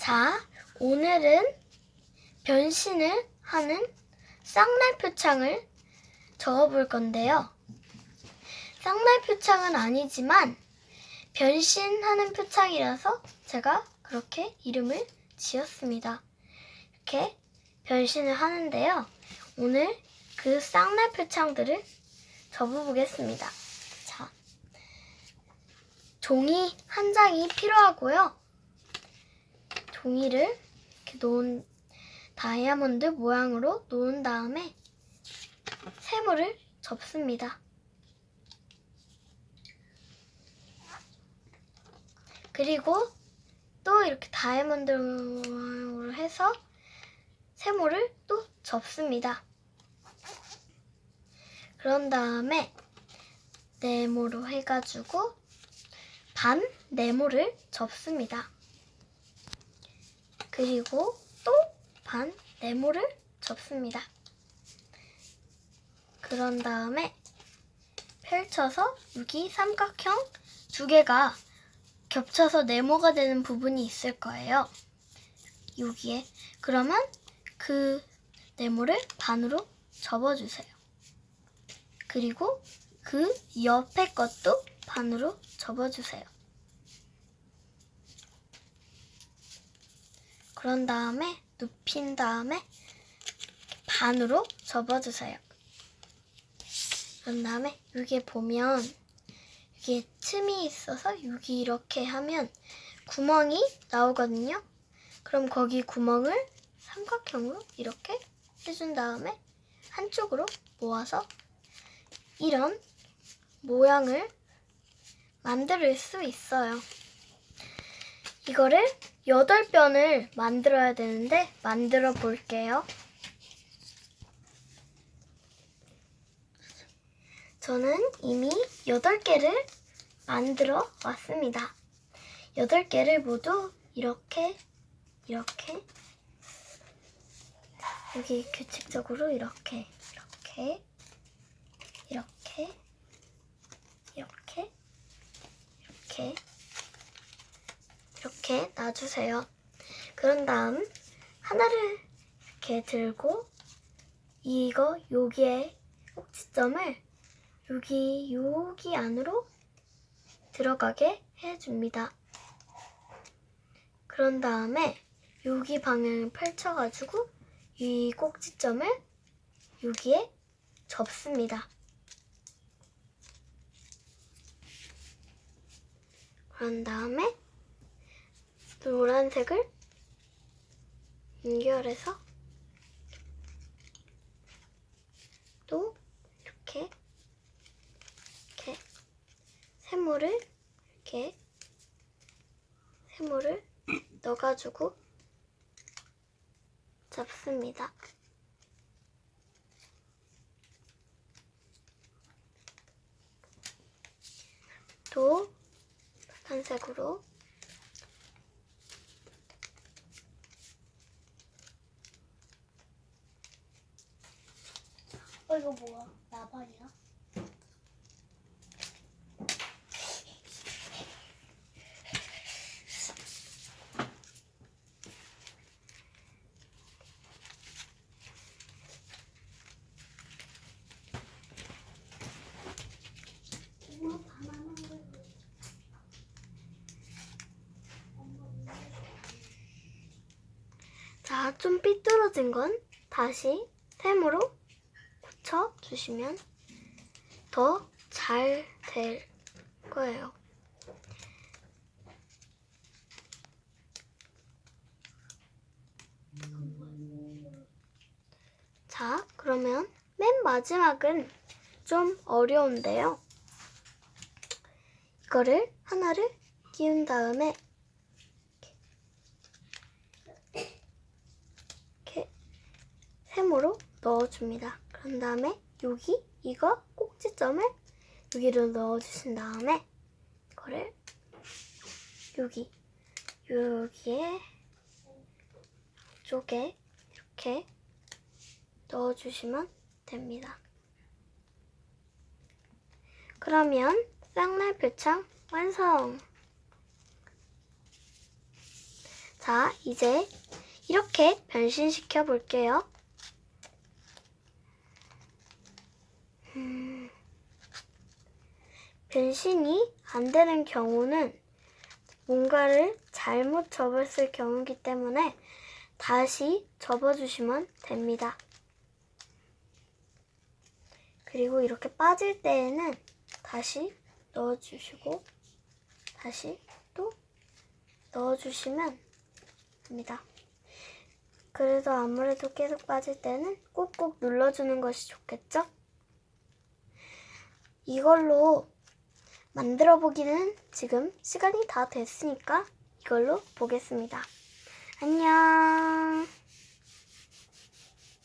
자, 오늘은 변신을 하는 쌍날 표창을 적어볼 건데요. 쌍날 표창은 아니지만 변신하는 표창이라서 제가 그렇게 이름을 지었습니다. 이렇게 변신을 하는데요. 오늘 그 쌍날 표창들을 접어보겠습니다. 자, 종이 한 장이 필요하고요. 종이를 이렇게 놓은 다이아몬드 모양으로 놓은 다음에 세모를 접습니다. 그리고 또 이렇게 다이아몬드로 해서 세모를 또 접습니다. 그런 다음에 네모로 해가지고 반 네모를 접습니다. 그리고 또 반 네모를 접습니다. 그런 다음에 펼쳐서 여기 삼각형 두 개가 겹쳐서 네모가 되는 부분이 있을 거예요. 여기에 그러면 그 네모를 반으로 접어주세요. 그리고 그 옆에 것도 반으로 접어주세요. 그런 다음에 눕힌 다음에 반으로 접어주세요. 그런 다음에 여기에 보면 여기에 틈이 있어서 여기 이렇게 하면 구멍이 나오거든요. 그럼 거기 구멍을 삼각형으로 이렇게 해준 다음에 한쪽으로 모아서 이런 모양을 만들 수 있어요. 이거를 8변을 만들어야 되는데 만들어 볼게요. 저는 이미 8개를 만들어 왔습니다. 8개를 모두 이렇게 이렇게 여기 규칙적으로 이렇게 이렇게 이렇게 이렇게 이렇게 이렇게 놔주세요. 그런 다음 하나를 이렇게 들고 이거 여기에 꼭지점을 여기 여기 안으로 들어가게 해줍니다. 그런 다음에 여기 방향을 펼쳐가지고 이 꼭지점을 여기에 접습니다. 그런 다음에 노란색을 연결해서 또 이렇게 이렇게 세모를 이렇게 세모를 넣어가지고 접습니다. 또 빨간색으로 어 이거 뭐야? 나발이야? 자, 좀 삐뚤어진 건 다시 세모로 붙여 주시면 더 잘 될 거예요. 자, 그러면 맨 마지막은 좀 어려운데요. 이거를 하나를 끼운 다음에 이렇게 세모로 넣어줍니다. 그런 다음에 여기 이거 꼭지점을 여기로 넣어주신 다음에 이거를 여기 여기에 쪽에 이렇게 넣어주시면 됩니다. 그러면 쌍날 표창 완성! 자, 자, 이제 이렇게 변신시켜 볼게요. 음, 변신이 안 되는 경우는 뭔가를 잘못 접었을 경우이기 때문에 다시 접어주시면 됩니다. 그리고 이렇게 빠질 때에는 다시 넣어주시고 다시 또 넣어주시면 됩니다. 그래도 아무래도 계속 빠질 때는 꾹꾹 눌러주는 것이 좋겠죠? 이걸로 만들어 보기는 지금 시간이 다 됐으니까 이걸로 보겠습니다. 안녕.